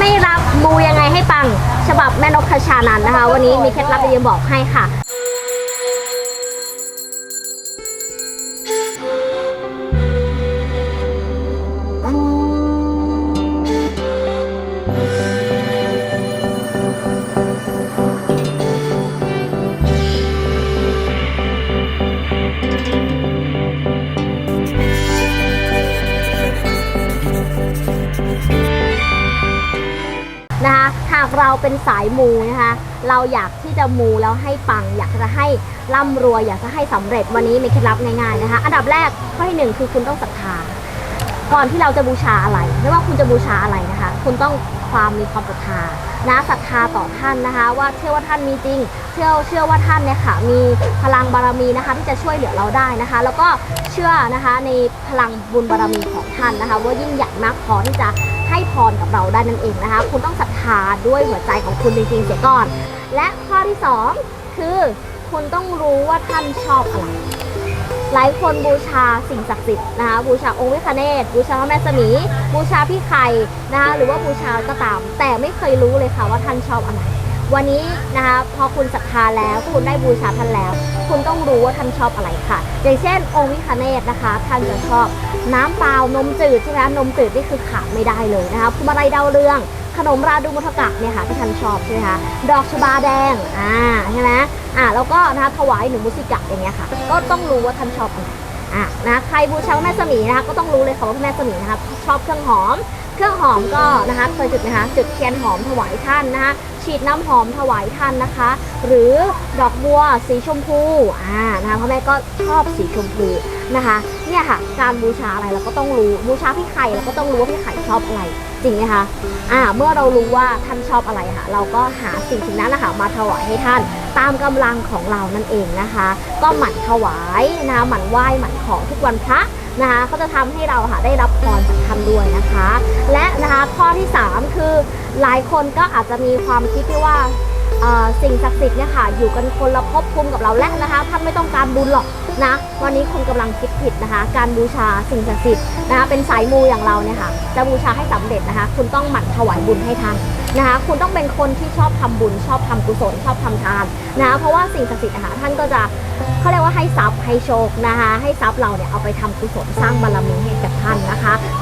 ไม่รับมูยังไงให้ปัง ฉบับแม่นกขชานันนะคะ วันนี้มีเคล็ดลับดีๆบอกให้ค่ะ นะคะหากเราเป็นสายมูนะคะเราอยากที่จะมูแล้วให้ปัง อยากจะให้ร่ำรวยอยากจะให้สำเร็จวันนี้มีเคล็ดลับง่ายๆนะคะ อันดับแรกข้อที่หนึ่งคือคุณต้องศรัทธา ก่อนที่เราจะบูชาอะไร ไม่ว่าคุณจะบูชาอะไรนะคะ คุณต้องความมีความศรัทธานะศรัทธาต่อท่านนะคะ ว่าเชื่อว่าท่านมีจริง เชื่อเชื่อว่าท่านเนี่ยค่ะมีพลังบารมีนะคะ ที่จะช่วยเหลือเราได้นะคะ แล้วก็เชื่อนะคะในพลังบุญบารมีของท่านนะคะ ว่ายิ่งใหญ่มากพอที่จะให้พรกับเราได้นั่นเองนะคะ คุณต้องศรัทธาด้วยหัวใจของคุณจริงๆเสียก่อน และข้อที่สองคือคุณต้องรู้ว่าท่านชอบอะไร หลายคนบูชาสิ่งศักดิ์สิทธิ์นะคะบูชาองค์วิคเนศบูชาพระแม่สมี บูชาพี่ไข่นะคะหรือว่าบูชาก็ตาม แต่ไม่เคยรู้เลยค่ะว่าท่านชอบอะไรวันนี้นะคะพอคุณศรัทธาแล้วคุณได้บูชาท่านแล้ว คุณต้องรู้ว่าท่านชอบอะไรค่ะ อย่างเช่น องค์วิคเนศนะคะ ท่านจะชอบน้ำเปล่านมจืดใช่ไหมนมจืดนี่คือขาดไม่ได้เลยนะคะพวงมาลัยดาวเรือง ขนมราดูมุทกะเนี่ยค่ะที่ท่านชอบใช่ไหมคะดอกชบาแดงอ่าใช่ไหมอ่าแล้วก็นะคะถวายหนึ่งมุสิกะอย่างเงี้ยค่ะ ก็ต้องรู้ว่าท่านชอบอะไรอะนะใครบูชาพระแม่สมีนะคะก็ต้องรู้เลยค่ะว่าพระแม่สมีนะคะชอบเครื่องหอม เครื่องหอมก็นะคะเคยจุดนะคะจุดเทียนหอมถวายท่านนะคะฉีดน้ำหอมถวายท่านนะคะ หรือดอกบัวสีชมพูอ่านะคะพ่อแม่ก็ชอบสีชมพู นะคะเนี่ยค่ะ การบูชาอะไรเราก็ต้องรู้บูชาพี่ไข่เราก็ต้องรู้ว่าพี่ไข่ชอบอะไรจริงไหมคะอ่าเมื่อเรารู้ว่าท่านชอบอะไรค่ะ เราก็หาสิ่งสิ่งนั้นนะคะมาถวายให้ท่านตามกำลังของเรานั่นเองนะคะ ก็หมั่นถวายนะคะหมั่นไหว้หมั่นขอทุกวันพระนะคะก็จะทำให้เราค่ะได้รับพรจากท่านด้วยนะคะ และนะคะข้อที่ 3 คือหลายคนก็อาจจะมีความคิดที่ว่า สิ่งศักดิ์สิทธิ์เนี่ยค่ะอยู่กันคนละภพภูมิกับเราและนะคะท่านไม่ต้องการบุญหรอกนะวันนี้คุณกำลังคิดผิดนะคะ การบูชาสิ่งศักดิ์สิทธิ์นะคะเป็นสายมูอย่างเราเนี่ยค่ะจะบูชาให้สำเร็จนะคะ คุณต้องหมั่นถวายบุญให้ท่านนะคะคุณต้องเป็นคนที่ชอบทำบุญ ชอบทำกุศลชอบทำทานนะคะเพราะว่าสิ่งศักดิ์สิทธิ์นะคะท่านก็จะเขาเรียกว่าให้ทรัพย์ให้โชคนะคะให้ทรัพย์เราเนี่ยเอาไปทำกุศลสร้างบารมีให้กับ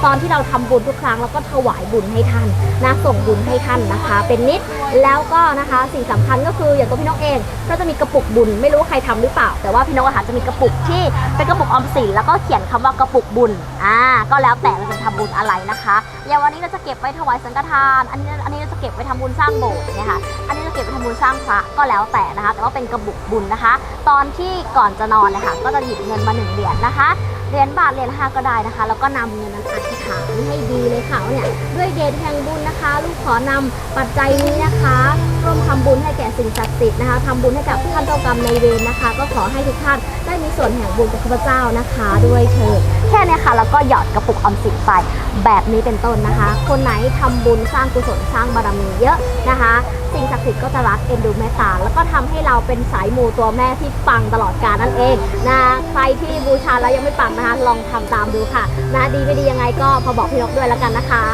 อนที่เราทำบุญทุกครั้งเราก็ถวายบุญให้ท่านนะส่งบุญให้ท่านนะคะ เป็นนิดแล้วก็นะคะสิ่งสำคัญก็คืออย่างตัวพี่นกเอง ก็จะมีกระปุกบุญไม่รู้ว่าใครทำหรือเปล่า แต่ว่าพี่นกอะค่ะจะมีกระปุกที่เป็นกระปุกออมสินแล้วก็เขียนคำว่ากระปุกบุญอ่าก็แล้วแต่เราจะทำบุญอะไรนะคะอย่างวันนี้เราจะเก็บไว้ถวายสังฆทาน อันนี้อันนี้เราจะเก็บไว้ทำบุญสร้างโบสถ์เนี่ยค่ะอันนี้ ก็บไปทำบุญสร้างพระก็แล้วแต่นะคะ แต่ว่าเป็นกระบุกบุญนะคะ ตอนที่ก่อนจะนอนนะคะก็จะหยิบเงินมาหนึ่งเหรียญนะคะเหรียญบาทเหรียญห้าก็ได้นะคะ แล้วก็นำเงินนั้นอธิษฐานให้ดีเลยค่ะเนี่ยด้วยเดชแห่งบุญนะคะ ลูกขอนำปัจจัยนี้นะคะร่วมทำบุญให้แก่สิ่งศักดิ์สิทธิ์นะคะทำบุญให้กับท่านเจ้ากรรมในายเวรนะคะ ก็ขอให้ทุกท่านได้มีส่วนแห่งบุญจากข้าพเจ้านะคะ ด้วยเถิด แค่เนี้ค่ะแล้วก็หยอดกระปุกออมสินไปแบบนี้เป็นต้นนะคะ คนไหนทำบุญสร้างกุศลสร้างบารมีเยอะนะคะ สิ่งศักดิ์สิทธิ์ก็จะรักเอ็นดูเมตตาแล้วก็ทำให้เราเป็นสายมูตัวแม่ที่ปังตลอดกาลนั่นเองนะใครที่บูชาแล้วยังไม่ปังนะคะ ลองทำตามดูค่ะนะดีไม่ดียังไงก็พอบอกพี่นกด้วยแล้วกันนะคะ